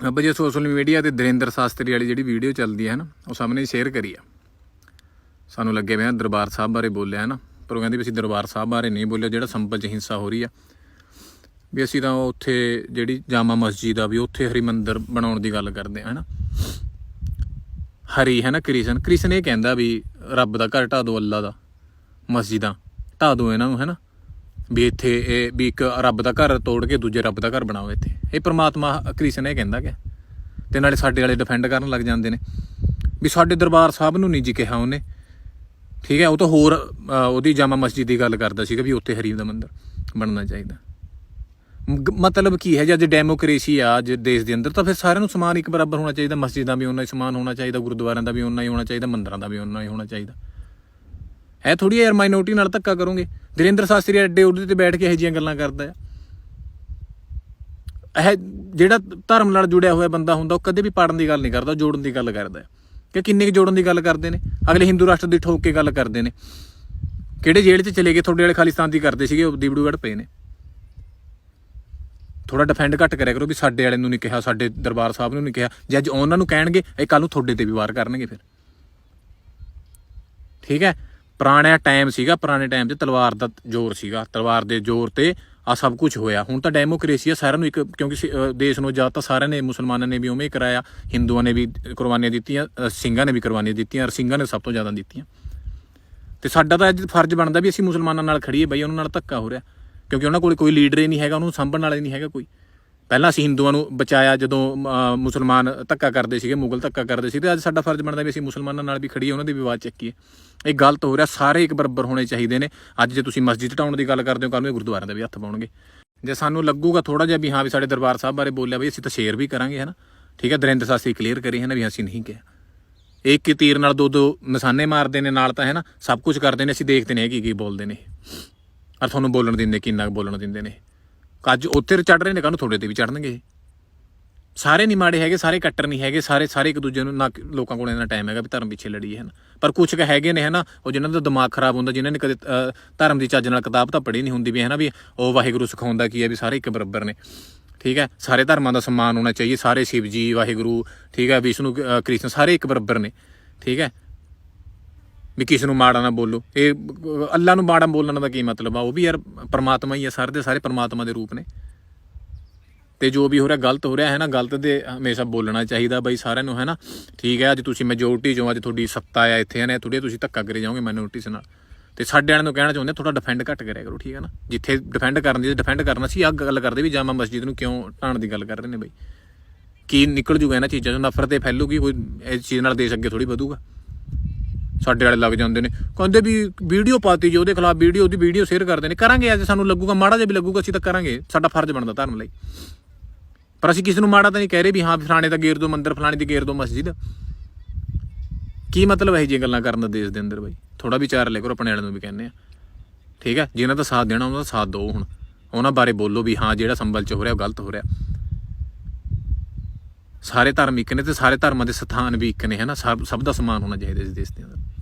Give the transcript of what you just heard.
ਅੱਬਾ ਜੀ social media ਤੇ ਦਰਿੰਦਰ ਸ਼ਾਸਤਰੀ ਵਾਲੀ ਜਿਹੜੀ ਵੀਡੀਓ ਚੱਲਦੀ ਹੈ ਨਾ, ਉਹ ਸਾਹਮਣੇ ਸ਼ੇਅਰ ਕਰੀ ਆ। ਸਾਨੂੰ ਲੱਗੇ ਪਿਆ ਦਰਬਾਰ ਸਾਹਿਬ ਬਾਰੇ ਬੋਲਿਆ, ਹੈ ਨਾ? ਪਰ ਉਹ ਕਹਿੰਦੇ ਵੀ ਅਸੀਂ ਦਰਬਾਰ ਸਾਹਿਬ ਬਾਰੇ ਨਹੀਂ ਬੋਲਿਆ, ਜਿਹੜਾ ਸੰਭਲ ਚ ਹਿੰਸਾ ਹੋ ਰਹੀ ਆ। ਵੀ ਅਸੀਂ ਤਾਂ ਉੱਥੇ ਜਿਹੜੀ ਜਾਮਾ ਮਸਜਿਦ ਆ, ਵੀ ਉੱਥੇ ਹਰੀ ਮੰਦਰ ਬਣਾਉਣ ਦੀ ਗੱਲ ਕਰਦੇ ਆ ਹਨਾ ਹਰੀ, ਹੈ ਨਾ, ਕ੍ਰਿਸ਼ਨ? ਕ੍ਰਿਸ਼ਨ ਇਹ ਕਹਿੰਦਾ ਵੀ ਰੱਬ ਦਾ ਘਰ ਢਾ ਦੋ ਅੱਲਾ ਦਾ, ਮਸਜਿਦਾਂ। ਢਾ ਦੋ ਇਹਨਾਂ ਨੂੰ, ਹੈ ਨਾ? ਵੀ ਇੱਥੇ ਇਹ ਵੀ ਇੱਕ ਰੱਬ ਦਾ ਘਰ ਤੋੜ ਕੇ ਦੂਜੇ ਰੱਬ ਦਾ ਘਰ ਬਣਾਓ ਇੱਥੇ। ਇਹ ਪ੍ਰਮਾਤਮਾ ਕ੍ਰਿਸ਼ਨ ਇਹ ਕਹਿੰਦਾ ਕਿ ਤੇ ਨਾਲੇ ਸਾਡੇ ਵਾਲੇ ਡਿਫੈਂਡ ਕਰਨ ਲੱਗ ਜਾਂਦੇ ਨੇ। ਵੀ ਸਾਡੇ ਦਰਬਾਰ ਸਾਹਿਬ ਨੂੰ ਨਹੀਂ ਜੀ ਕਿਹਾ ਉਹਨੇ। ਠੀਕ ਹੈ, ਉਹ ਤਾਂ ਹੋਰ ਉਹਦੀ ਜਾਮਾ ਮਸਜਿਦ ਦੀ ਗੱਲ ਕਰਦਾ ਸੀਗਾ ਵੀ ਉੱਥੇ ਹਰੀ ਦਾ ਮੰਦਰ ਬਣਨਾ ਚਾਹੀਦਾ। ਮਤਲਬ ਕੀ ਹੈ ਜੇ, ਅੱਜ ਡੈਮੋਕ੍ਰੇਸੀ ਆ, ਅੱਜ ਦੇਸ਼ ਦੇ ਅੰਦਰ ਤਾਂ ਫਿਰ ਸਾਰਿਆਂ ਨੂੰ ਸਮਾਨ ਇੱਕ ਬਰਾਬਰ ਹੋਣਾ ਚਾਹੀਦਾ। ਮਸਜਿਦਾਂ ਵੀ ਉਹਨਾਂ ਹੀ ਸਮਾਨ ਹੋਣਾ ਚਾਹੀਦਾ, ਗੁਰਦੁਆਰਿਆਂ ਦਾ ਵੀ ਉਹਨਾਂ ਹੀ ਹੋਣਾ ਚਾਹੀਦਾ, ਮੰਦਰਾਂ ਦਾ ਵੀ ਉਹਨਾਂ ਹੀ ਹੋਣਾ ਚਾਹੀਦਾ। ਹੈ ਥੋੜੀ ਯਾਰ ਮਾਈਨੋਰਟੀ ਨਾਲ ਧੱਕਾ ਕਰੋਗੇ। ਦਰਿੰਦਰ ਸ਼ਾਸਤਰੀ ਐਡੇ ਉਹਦੇ ਤੇ ਬੈਠ ਕੇ ਇਹੋ ਜਿਹੀਆਂ ਗੱਲਾਂ ਕਰਦਾ ਆ। ਇਹ ਜਿਹੜਾ ਧਰਮ ਨਾਲ ਜੁੜਿਆ ਹੋਇਆ ਬੰਦਾ ਹੁੰਦਾ, ਉਹ ਕਦੇ ਵੀ ਪਾੜਨ ਦੀ ਗੱਲ ਨਹੀਂ ਕਰਦਾ ਜੋੜਨ ਦੀ ਗੱਲ ਕਰਦਾ ਹੈ। ਕਿ ਕਿੰਨੇ ਕੁ ਜੋੜਨ ਦੀ ਗੱਲ ਕਰਦੇ ਨੇ। ਅਗਲੇ ਹਿੰਦੂ ਰਾਸ਼ਟਰ ਦੀ ਠੋਕ ਕੇ ਗੱਲ ਕਰਦੇ ਨੇ। ਕਿਹੜੇ ਜੇਲ੍ਹ 'ਚ ਚਲੇ ਗਏ, ਤੁਹਾਡੇ ਵਾਲੇ ਖਾਲਿਸਤਾਨ ਦੀ ਕਰਦੇ ਸੀਗੇ, ਉਹ ਦੀਬੜੂਗੜ ਪਏ ਨੇ। ਥੋੜਾ ਡਿਫੈਂਡ ਘੱਟ ਕਰਿਆ ਕਰੋ ਵੀ ਸਾਡੇ ਵਾਲੇ ਨੂੰ ਨਹੀਂ ਕਿਹਾ, ਸਾਡੇ ਦਰਬਾਰ ਸਾਹਿਬ ਨੂੰ ਨਹੀਂ ਕਿਹਾ। ਜੇ ਅੱਜ ਉਹਨਾਂ ਨੂੰ ਕਹਿਣਗੇ, ਇਹ ਕੱਲ ਨੂੰ ਤੁਹਾਡੇ ਤੇ ਵੀ ਵਾਰ ਕਰਨਗੇ ਫਿਰ। ਠੀਕ ਹੈ ਪੁਰਾਣਾ ਟਾਈਮ ਸੀਗਾ, ਪੁਰਾਣੇ ਟਾਈਮ 'ਚ ਤਲਵਾਰ ਦਾ ਜ਼ੋਰ ਸੀਗਾ। ਤਲਵਾਰ ਦੇ ਜ਼ੋਰ ਤੇ ਆ ਸਭ ਕੁਝ ਹੋਇਆ। ਹੁਣ ਤਾਂ ਡੈਮੋਕ੍ਰੇਸੀ ਆ, ਸਾਰਿਆਂ ਨੂੰ ਇੱਕ, ਕਿਉਂਕਿ ਸ- ਦੇਸ਼ ਨੂੰ ਜਾਂ ਤਾਂ ਸਾਰਿਆਂ ਨੇ, ਮੁਸਲਮਾਨਾਂ ਨੇ ਵੀ ਉਵੇਂ ਹੀ ਕਰਾਇਆ, ਹਿੰਦੂਆਂ ਨੇ ਵੀ ਕੁਰਬਾਨੀਆਂ ਦਿੱਤੀਆਂ ਸਿੰਘਾਂ ਨੇ ਵੀ ਕੁਰਬਾਨੀਆਂ ਦਿੱਤੀਆਂ, ਔਰ ਸਿੰਘਾਂ ਨੇ ਸਭ ਤੋਂ ਜ਼ਿਆਦਾ ਦਿੱਤੀਆਂ। ਤੇ ਸਾਡਾ ਤਾਂ ਅੱਜ ਫਰਜ਼ ਬਣਦਾ ਵੀ ਅਸੀਂ ਮੁਸਲਮਾਨਾਂ ਨਾਲ ਖੜੀਏ ਬਈ ਉਹਨਾਂ ਨਾਲ ਧੱਕਾ ਹੋ ਰਿਹਾ। ਕਿਉਂਕਿ ਉਹਨਾਂ ਕੋਲ ਕੋਈ ਲੀਡਰ ਹੀ ਨਹੀਂ ਹੈਗਾ, ਉਹਨੂੰ ਸਾਂਭਣ ਵਾਲਾ ਹੀ ਨਹੀਂ ਹੈਗਾ ਕੋਈ। ਪਹਿਲਾਂ ਅਸੀਂ ਹਿੰਦੂਆਂ ਨੂੰ ਬਚਾਇਆ ਜਦੋਂ ਮੁਸਲਮਾਨ ਧੱਕਾ ਕਰਦੇ ਸੀਗੇ, ਮੁਗਲ ਧੱਕਾ ਕਰਦੇ ਸੀ ਤੇ ਅੱਜ ਸਾਡਾ ਫਰਜ਼ ਬਣਦਾ ਵੀ ਅਸੀਂ ਮੁਸਲਮਾਨਾਂ ਨਾਲ ਵੀ ਖੜੀਏ ਉਹਨਾਂ ਦੀ ਵੀ ਆਵਾਜ਼ ਚੱਕੀਏ। ਇਹ ਗਲਤ ਹੋ ਰਿਹਾ, ਸਾਰੇ ਇੱਕ ਬਰਾਬਰ ਹੋਣੇ ਚਾਹੀਦੇ ਨੇ। ਅੱਜ ਜੇ ਤੁਸੀਂ ਮਸਜਿਦ ਢਾਉਣ ਦੀ ਗੱਲ ਕਰਦੇ ਹੋ ਕੱਲ ਨੂੰ ਗੁਰਦੁਆਰਿਆਂ ਦੇ ਵੀ ਹੱਥ ਪਾਉਣਗੇ। ਜੇ ਸਾਨੂੰ ਲੱਗੂਗਾ ਥੋੜਾ ਜਿਹਾ ਵੀ, ਹਾਂ ਵੀ ਸਾਡੇ ਦਰਬਾਰ ਸਾਹਿਬ ਬਾਰੇ ਬੋਲਿਆ ਵੀ ਅਸੀਂ ਤਾਂ ਸ਼ੇਅਰ ਵੀ ਕਰਾਂਗੇ ਹਨਾ ਠੀਕ ਹੈ, ਦਰਿੰਦਰ ਸਾਸੀ ਕਲੀਅਰ ਕਰੀ ਹੈ ਨਾ ਵੀ ਅਸੀਂ ਨਹੀਂ ਕਿਹਾ। ਇੱਕ ਹੀ ਤੀਰ ਨਾਲ ਦੋ ਦੋ ਨਿਸ਼ਾਨੇ ਮਾਰਦੇ ਨੇ, ਨਾਲ ਤਾਂ, ਹੈ ਨਾ, ਸਭ ਕੁਝ ਕਰਦੇ ਨੇ, ਅਸੀਂ ਦੇਖਦੇ ਨੇ ਕੀ ਕੀ ਬੋਲਦੇ ਨੇ। ਔਰ ਤੁਹਾਨੂੰ ਬੋਲਣ ਦਿੰਦੇ, ਕਿੰਨਾ ਕੁ ਬੋਲਣ ਦਿੰਦੇ ਨੇ। ਅੱਜ ਉੱਥੇ ਚੜ ਰਹੇ ਨੇ ਕੱਲ ਨੂੰ ਤੁਹਾਡੇ ਤੇ ਵੀ ਚੜਨਗੇ ਇਹ। ਸਾਰੇ ਨਹੀਂ ਮਾੜੇ ਹੈਗੇ, ਸਾਰੇ ਕੱਟਰ ਨਹੀਂ ਹੈਗੇ, ਸਾਰੇ ਸਾਰੇ ਇੱਕ ਦੂਜੇ ਨੂੰ ਨਾ ਕਿ- ਲੋਕਾਂ ਕੋਲ ਇੰਨਾ ਟਾਈਮ ਹੈਗਾ ਵੀ ਧਰਮ ਪਿੱਛੇ ਲੜੀਏ ਹਨ ਪਰ ਕੁਝ ਕੁ ਹੈਗੇ ਨੇ ਹਨਾ, ਉਹ ਜਿਨ੍ਹਾਂ ਦਾ ਦਿਮਾਗ ਖਰਾਬ ਹੁੰਦਾ, ਜਿਨ੍ਹਾਂ ਨੇ ਕਦੇ ਧਰਮ ਦੀ ਚੱਜ ਨਾਲ ਕਿਤਾਬ ਤਾਂ ਪੜ੍ਹੀ ਨਹੀਂ ਹੁੰਦੀ ਵੀ ਹਨਾ ਵੀ ਉਹ ਵਾਹਿਗੁਰੂ ਸਿਖਾਉਂਦਾ ਕੀ ਹੈ ਵੀ ਸਾਰੇ ਇੱਕ ਬਰਾਬਰ ਨੇ। ਠੀਕ ਹੈ, ਸਾਰੇ ਧਰਮਾਂ ਦਾ ਸਨਮਾਨ ਹੋਣਾ ਚਾਹੀਏ, ਸਾਰੇ ਸ਼ਿਵ ਜੀ ਵਾਹਿਗੁਰੂ, ਠੀਕ ਹੈ, ਵਿਸ਼ਨੂੰ ਕ੍ਰਿਸ਼ਨ ਸਾਰੇ ਇੱਕ ਬਰਾਬਰ ਨੇ। ਠੀਕ ਹੈ ਵੀ ਕਿਸ ਨੂੰ ਮਾੜਾ ਨਾ ਬੋਲੋ। ਇਹ, ਅੱਲਾ ਨੂੰ ਮਾੜਾ ਬੋਲਣ ਦਾ ਕੀ ਮਤਲਬ ਆ? ਉਹ ਵੀ ਯਾਰ ਪਰਮਾਤਮਾ ਹੀ ਆ, ਸਾਰੇ ਦੇ ਸਾਰੇ ਪਰਮਾਤਮਾ ਦੇ ਰੂਪ ਨੇ। ਤੇ ਜੋ ਵੀ ਹੋ ਰਿਹਾ, ਗਲਤ ਹੋ ਰਿਹਾ ਹੈ ਨਾ, ਗਲਤ ਦੇ ਹਮੇਸ਼ਾ ਬੋਲਣਾ ਚਾਹੀਦਾ ਬਈ ਸਾਰਿਆਂ ਨੂੰ ਹੈ ਨਾ ਠੀਕ ਹੈ, ਅੱਜ ਤੁਸੀਂ ਮੈਜੋਰਟੀ ਚੋਂ ਅੱਜ ਤੁਹਾਡੀ ਸੱਤਾ ਆ, ਇੱਥੇ ਨੇ ਥੋੜੀ ਤੁਸੀਂ ਧੱਕਾ ਕਰੇ ਜਾਓਗੇ ਮਾਈਨੋਰਟੀਸ ਨਾਲ। ਤੇ ਸਾਡੇ ਵਾਲਿਆਂ ਨੂੰ ਕਹਿਣਾ ਚਾਹੁੰਦੇ ਥੋੜਾ ਡਿਫੈਂਡ ਘੱਟ ਕਰਿਆ ਕਰੋ, ਠੀਕ ਹੈ ਨਾ? ਜਿੱਥੇ ਡਿਫੈਂਡ ਕਰਨ ਦੀ ਡਿਫੈਂਡ ਕਰਨਾ ਸੀ ਆ ਗੱਲ ਕਰਦੇ ਵੀ ਜਾਮਾ ਮਸਜਿਦ ਨੂੰ ਕਿਉਂ ਢਾਣ ਦੀ ਗੱਲ ਕਰ ਰਹੇ ਨੇ ਬਈ? ਕੀ ਨਿਕਲ ਜੂਗਾ ਇਹਨਾਂ ਚੀਜ਼ਾਂ 'ਚੋਂ? ਨਫ਼ਰਤ ਤੇ ਫੈਲੂਗੀ, ਕੋਈ ਇਸ ਚੀਜ਼ ਨਾਲ ਦੇਸ਼ ਅੱਗੇ ਥੋੜੀ ਵਧੂਗਾ। ਸਾਡੇ ਵਾਲੇ ਲੱਗ ਜਾਂਦੇ ਨੇ। ਕਹਿੰਦੇ ਵੀ ਵੀਡੀਓ ਪਾਤੀ ਜੀ ਉਹਦੇ ਖਿਲਾਫ ਵੀਡੀਓ, ਉਹਦੀ ਵੀਡੀਓ ਸ਼ੇਅਰ ਕਰਦੇ ਨੇ। ਕਰਾਂਗੇ ਅੱਜ ਸਾਨੂੰ ਲੱਗੂਗਾ, ਮਾੜਾ ਜਿਹਾ ਵੀ ਲੱਗੂਗਾ, ਅਸੀਂ ਤਾਂ ਕਰਾਂਗੇ। ਸਾਡਾ ਫਰਜ਼ ਬਣਦਾ ਧਰਮ ਲਈ। ਪਰ ਅਸੀਂ ਕਿਸੇ ਨੂੰ ਮਾੜਾ ਤਾਂ ਨਹੀਂ ਕਹਿ ਰਹੇ ਵੀ ਹਾਂ ਫਲਾਣੇ ਦਾ ਗੇਰ ਦੋ ਮੰਦਿਰ, ਫਲਾਣੇ ਦੀ ਗੇਰ ਦੋ ਮਸਜਿਦ। ਕੀ ਮਤਲਬ ਹੈ ਜੀ ਗੱਲਾਂ ਕਰਨ ਦਾ ਦੇਸ਼ ਦੇ ਅੰਦਰ ਬਈ? ਥੋੜਾ ਵਿਚਾਰ ਲੈ ਕਰੋ, ਆਪਣੇ ਵਾਲਿਆਂ ਨੂੰ ਵੀ ਕਹਿੰਦੇ ਆ। ਠੀਕ ਹੈ ਜਿਨ੍ਹਾਂ ਦਾ ਸਾਥ ਦੇਣਾ, ਉਹਨਾਂ ਦਾ ਸਾਥ ਦਿਓ ਹੁਣ। ਉਹਨਾਂ ਬਾਰੇ ਬੋਲੋ ਵੀ ਹਾਂ, ਜਿਹੜਾ ਸੰਭਲ ਚ ਹੋ ਰਿਹਾ, ਉਹ ਗਲਤ ਹੋ ਰਿਹਾ। ਸਾਰੇ ਧਰਮ ਇੱਕ ਨੇ ਤੇ ਸਾਰੇ ਧਰਮਾਂ ਦੇ ਸਥਾਨ ਵੀ ਇੱਕ ਨੇ ਹਨਾ ਸਭ ਸਭ ਦਾ ਸਮਾਨ ਹੋਣਾ ਚਾਹੀਦਾ ਇਸ ਦੇਸ਼ ਦੇ ਅੰਦਰ।